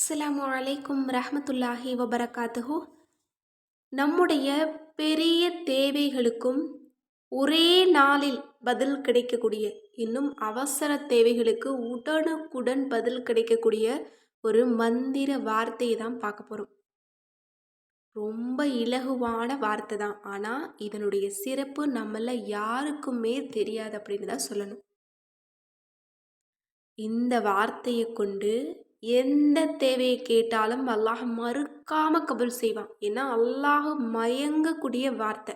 அஸ்ஸலாமு அலைக்கும் ரஹமத்துல்லாஹி வபரகாத்துஹு. நம்முடைய பெரிய தேவைகளுக்கும் ஒரே நாளில் பதில் கிடைக்கக்கூடிய இன்னும் அவசர தேவைகளுக்கு உடனுக்குடன் பதில் கிடைக்கக்கூடிய ஒரு மந்திர வார்த்தையை தான் பார்க்க போகிறோம் ரொம்ப இலகுவான வார்த்தை தான். ஆனால் இதனுடைய சிறப்பு நம்மள யாருக்குமே தெரியாது அப்படின்னு தான் சொல்லணும். இந்த வார்த்தையை கொண்டு எந்த தேவையை கேட்டாலும் அல்லாஹ் மறுக்காம கபுல் செய்வான். ஏன்னா அல்லாஹ் மயங்கக்கூடிய வார்த்தை.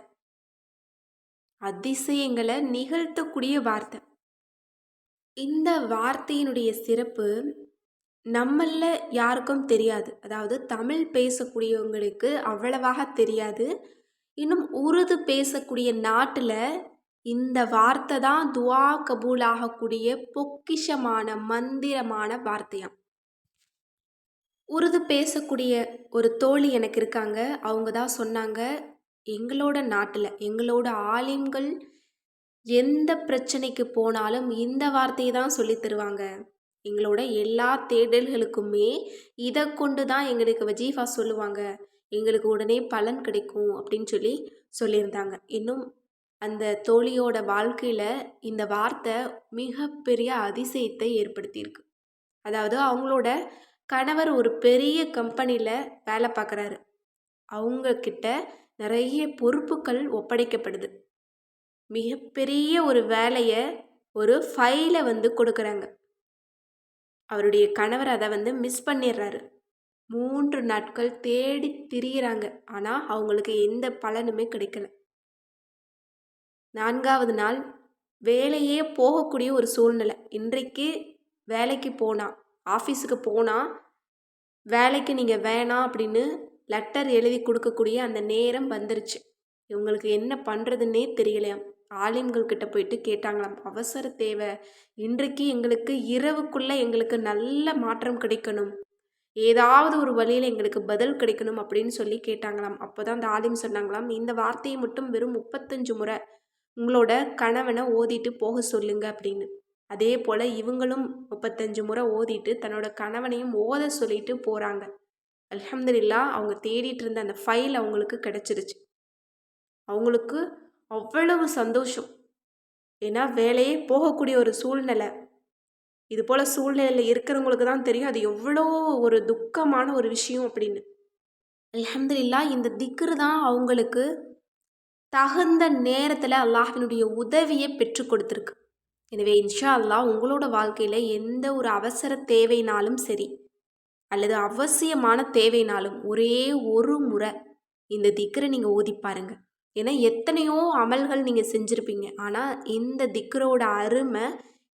அதிசயங்களை நிகழ்த்தக்கூடிய வார்த்தை. இந்த வார்த்தையினுடைய சிறப்பு நம்மள யாருக்கும் தெரியாது. அதாவது தமிழ் பேசக்கூடியவங்களுக்கு அவ்வளவாக தெரியாது. இன்னும் உருது பேசக்கூடிய நாட்டில் இந்த வார்த்தை தான் துவா கபூல் ஆகக்கூடிய பொக்கிஷமான மந்திரமான வார்த்தையாம். உருது பேசக்கூடிய ஒரு தோழி எனக்கு இருக்காங்க. அவங்க தான் சொன்னாங்க எங்களோட நாட்டில் எங்களோட ஆலிம்கள் எந்த பிரச்சனைக்கு போனாலும் இந்த வார்த்தையை தான் சொல்லி தருவாங்க. எங்களோட எல்லா தேடல்களுக்குமே இதை கொண்டு தான் எங்களுக்கு வஜீஃபா சொல்லுவாங்க. எங்களுக்கு உடனே பலன் கிடைக்கும் அப்படின்னு சொல்லி சொல்லியிருந்தாங்க. இன்னும் அந்த தோழியோட வாழ்க்கையில் இந்த வார்த்தை மிகப்பெரிய அதிசயத்தை ஏற்படுத்தியிருக்கு. அதாவது அவங்களோட கணவர் ஒரு பெரிய கம்பெனியில் வேலை பார்க்குறாரு அவங்கக்கிட்ட நிறைய பொறுப்புகள் ஒப்படைக்கப்படுது. மிகப்பெரிய ஒரு வேலையை ஒரு ஃபைலை வந்து கொடுக்குறாங்க. அவருடைய கணவர் அதை வந்து மிஸ் பண்ணிடுறாரு. மூன்று நாட்கள் தேடி திரியிறாங்க. ஆனால் அவங்களுக்கு எந்த பலனுமே கிடைக்கல. நான்காவது நாள் வேலையே போகக்கூடிய ஒரு சூழ்நிலை. இன்றைக்கு வேலைக்கு போனால் ஆஃபீஸுக்கு போனால் வேலைக்கு நீங்கள் வேணாம் அப்படின்னு லெட்டர் எழுதி கொடுக்கக்கூடிய அந்த நேரம் வந்துருச்சு. இவங்களுக்கு என்ன பண்ணுறதுன்னே தெரியலையாம் ஆலிம்கள்கிட்ட போயிட்டு கேட்டாங்களாம் அவசர தேவை இன்றைக்கு எங்களுக்கு இரவுக்குள்ளே எங்களுக்கு நல்ல மாற்றம் கிடைக்கணும். ஏதாவது ஒரு வழியில் எங்களுக்கு பதில் கிடைக்கணும் அப்படின்னு சொல்லி கேட்டாங்களாம். அப்போ தான் அந்த ஆலிம் சொன்னாங்களாம் இந்த வார்த்தையை மட்டும் வெறும் முப்பத்தஞ்சு முறை உங்களோட கணவனை ஓதிட்டு போக சொல்லுங்க அப்படின்னு. அதே போல் இவங்களும் முப்பத்தஞ்சு முறை ஓதிட்டு தன்னோட கணவனையும் ஓத சொல்லிட்டு போகிறாங்க அலமதுல்லா அவங்க தேடிட்டு இருந்த அந்த ஃபைல் அவங்களுக்கு கிடச்சிருச்சு. அவங்களுக்கு அவ்வளவு சந்தோஷம். ஏன்னா வேலையே போகக்கூடிய ஒரு சூழ்நிலை. இது போல் சூழ்நிலையில் இருக்கிறவங்களுக்கு தான் தெரியும் அது எவ்வளோ ஒரு துக்கமான ஒரு விஷயம் அப்படின்னு. அலமதுல்லா இந்த திக்ரு தான் அவங்களுக்கு தகுந்த நேரத்தில் அல்லாஹினுடைய உதவியை பெற்று கொடுத்துருக்கு. எனவே இன்ஷா அல்லா உங்களோட வாழ்க்கையில் எந்த ஒரு அவசர தேவைனாலும் சரி அல்லது அவசியமான தேவைனாலும் ஒரே ஒரு முறை இந்த திக்கரை நீங்கள் ஓதி பாருங்க. ஏன்னா எத்தனையோ அமல்கள் நீங்கள் செஞ்சுருப்பீங்க. ஆனால் இந்த திக்கரோட அருமை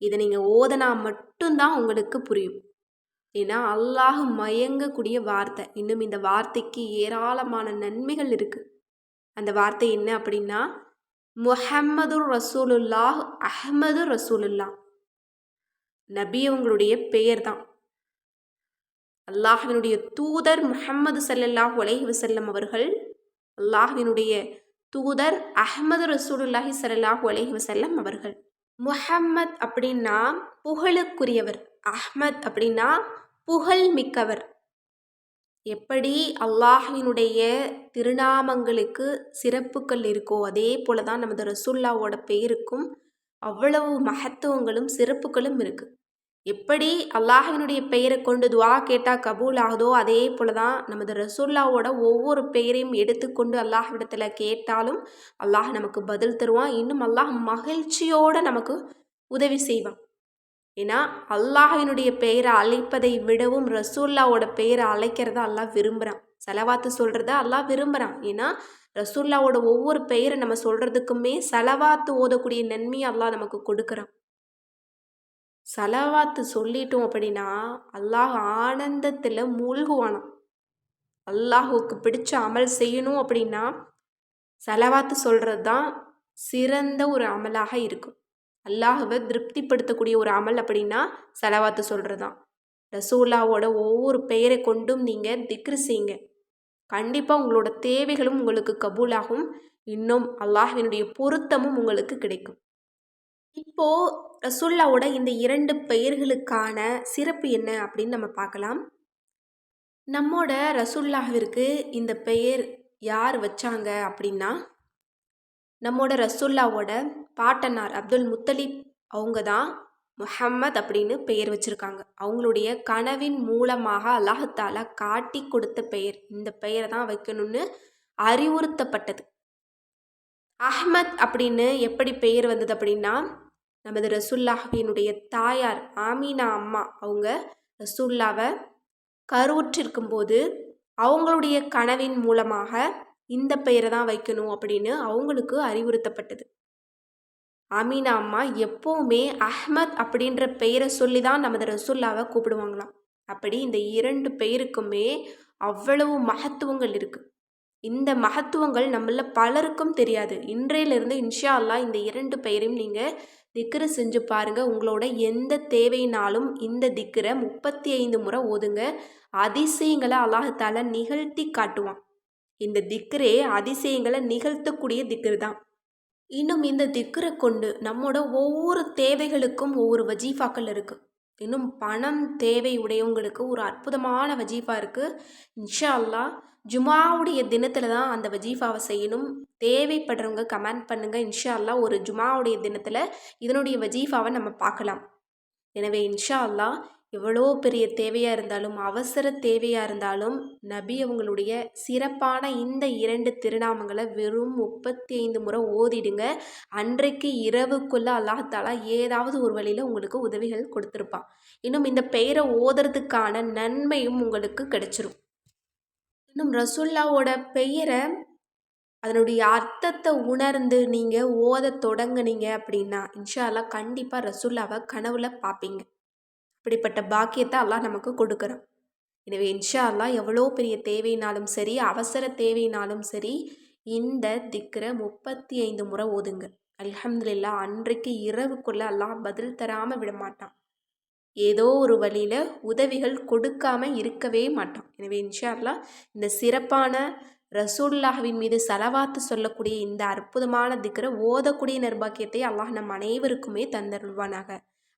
இதை நீங்கள் ஓதனா மட்டும்தான் உங்களுக்கு புரியும். ஏன்னா அல்லாஹ் மயங்கக்கூடிய வார்த்தை. இன்னும் இந்த வார்த்தைக்கு ஏராளமான நன்மைகள் இருக்குது அந்த வார்த்தை என்ன அப்படின்னா முஹம்மது ரசூலுல்லாஹ் அஹமது ரசூலுல்லா நபி அவங்களுடைய பெயர் தான். அல்லாஹினுடைய தூதர் முஹம்மது சல்லல்லாஹ் உலஹி வசல்லம் அவர்கள் அல்லாஹினுடைய தூதர் அஹமது ரசூலுல்லாஹி சல்லாஹ் அலஹி வசல்லம் அவர்கள். முஹம்மத் அப்படின்னா புகழுக்குரியவர். அஹ்மத் அப்படின்னா புகழ் மிக்கவர். எப்படி அல்லாஹினுடைய திருநாமங்களுக்கு சிறப்புகள் இருக்கோ அதே போல தான் நமது ரசுல்லாவோட பெயருக்கும் அவ்வளவு மகத்துவங்களும் சிறப்புகளும் இருக்குது எப்படி அல்லாஹினுடைய பெயரை கொண்டு துவா கேட்டால் கபூல் ஆகுதோ அதே போல தான் நமது ரசுல்லாவோட ஒவ்வொரு பெயரையும் எடுத்துக்கொண்டு அல்லாஹ்விடத்தில் கேட்டாலும் அல்லாஹ் நமக்கு பதில் தருவான். இன்னும் அல்லாஹ் மகிழ்ச்சியோடு நமக்கு உதவி செய்வான். ஏன்னா அல்லாஹினுடைய பெயரை அழைப்பதை விடவும் ரசூல்லாவோட பெயரை அழைக்கிறத அல்லாஹ் விரும்புகிறான் செலவாத்து சொல்கிறத அல்லாஹ் விரும்புகிறான் ஏன்னா ரசூல்லாவோட ஒவ்வொரு பெயரை நம்ம சொல்கிறதுக்குமே செலவாத்து ஓதக்கூடிய நன்மையை அல்லாஹ் நமக்கு கொடுக்குறான். செலவாத்து சொல்லிட்டோம் அப்படின்னா அல்லாஹ் ஆனந்தத்தில் மூழ்குவானான். அல்லாஹுக்கு பிடிச்ச அமல் செய்யணும் அப்படின்னா செலவாத்து சொல்கிறது தான் சிறந்த ஒரு அமலாக இருக்கும். அல்லாஹவை திருப்திப்படுத்தக்கூடிய ஒரு அமல் அப்படின்னா செலவாத்து சொல்கிறது தான் ரசூல்லாவோட ஒவ்வொரு பெயரை கொண்டும் நீங்கள் திக்ரு செய்யுங்க. கண்டிப்பாக உங்களோட தேவைகளும் உங்களுக்கு கபூலாகும். இன்னும் அல்லாஹினுடைய பொருத்தமும் உங்களுக்கு கிடைக்கும். இப்போது ரசூல்லாவோட இந்த இரண்டு பெயர்களுக்கான சிறப்பு என்ன அப்படின்னு நம்ம பார்க்கலாம். நம்மோட ரசுல்லாவிற்கு இந்த பெயர் யார் வச்சாங்க அப்படின்னா நம்மோட ரசுல்லாவோட பாட்டனார் அப்துல் முத்தலிப் அவங்க தான் முஹம்மத் அப்படின்னு பெயர் வச்சுருக்காங்க. அவங்களுடைய கனவின் மூலமாக அல்லாஹால காட்டி கொடுத்த பெயர். இந்த பெயரை தான் வைக்கணும்னு அறிவுறுத்தப்பட்டது. அஹ்மத் அப்படின்னு எப்படி பெயர் வந்தது அப்படின்னா நமது ரசுல்லாஹினுடைய தாயார் ஆமீனா அம்மா அவங்க ரசுல்லாவை கருவுற்றிருக்கும் போது அவங்களுடைய கனவின் மூலமாக இந்த பெயரை தான் வைக்கணும் அப்படின்னு அவங்களுக்கு அறிவுறுத்தப்பட்டது. அமீனா அம்மா எப்போவுமே அஹ்மத் அப்படின்ற பெயரை சொல்லி தான் நமது ரசுல்லாவை கூப்பிடுவாங்களாம். அப்படி இந்த இரண்டு பெயருக்குமே அவ்வளவு மகத்துவங்கள் இருக்குது இந்த மகத்துவங்கள் நம்மள பலருக்கும் தெரியாது. இன்றையிலிருந்து இன்ஷா அல்லா இந்த இரண்டு பெயரையும் நீங்கள் திக்ரு செஞ்சு பாருங்கள் உங்களோட எந்த தேவையினாலும் இந்த திக்கரை முப்பத்தி ஐந்து முறை ஓதுங்க. அதிசயங்களை அல்லாஹால நிகழ்த்தி காட்டுவான். இந்த திக்கரே அதிசயங்களை நிகழ்த்தக்கூடிய திக்கர் தான் இன்னும் இந்த திக்கரை கொண்டு நம்மோட ஒவ்வொரு தேவைகளுக்கும் ஒவ்வொரு வஜீஃபாக்கள் இருக்குது இன்னும் பணம் தேவை உடையவங்களுக்கு ஒரு அற்புதமான வஜீஃபா இருக்குது இன்ஷா அல்லா ஜுமாவுடைய தினத்தில் தான் அந்த வஜீஃபாவை செய்யணும். தேவைப்படுறவங்க கமெண்ட் பண்ணுங்கள் இன்ஷா அல்லா ஒரு ஜுமாவுடைய தினத்தில் இதனுடைய வஜீஃபாவை நம்ம பார்க்கலாம். எனவே இன்ஷா அல்லா எவ்வளோ பெரிய தேவையாக இருந்தாலும் அவசர தேவையாக இருந்தாலும் நபி அவங்களுடைய சிறப்பான இந்த இரண்டு திருநாமங்களை வெறும் முப்பத்தி ஐந்து முறை ஓதிடுங்க. அன்றைக்கு இரவுக்குள்ளே அல்லாஹாலா ஏதாவது ஒரு வழியில் உங்களுக்கு உதவிகள் கொடுத்துருப்பான். இன்னும் இந்த பெயரை ஓதுறதுக்கான நன்மையும் உங்களுக்கு கிடைச்சிரும். இன்னும் ரசுல்லாவோட பெயரை அதனுடைய அர்த்தத்தை உணர்ந்து நீங்கள் ஓத தொடங்குனீங்க அப்படின்னா இன்ஷால்லாம் கண்டிப்பாக ரசுல்லாவை கனவுல பார்ப்பீங்க இப்படிப்பட்ட பாக்கியத்தை அல்லாஹ் நமக்கு கொடுக்குறான். எனவே இன்ஷா அல்லாஹ் எவ்வளோ பெரிய தேவைனாலும் சரி அவசர தேவைனாலும் சரி இந்த திக்கரை முப்பத்தி ஐந்து முறை ஓதுங்க. அல்ஹம்துலில்லா அன்றைக்கு இரவுக்குள்ளே அல்லாஹ் பதில் தராமல் விட மாட்டான். ஏதோ ஒரு வழியில் உதவிகள் கொடுக்காம இருக்கவே மாட்டான். எனவே இன்ஷா இந்த சிறப்பான ரசூல்லாஹாவின் மீது செலவாத்து சொல்லக்கூடிய இந்த அற்புதமான திக்கரை ஓதக்கூடிய நிர்பாக்கியத்தை அல்லாஹ் நம் அனைவருக்குமே தந்தருள்வானாக.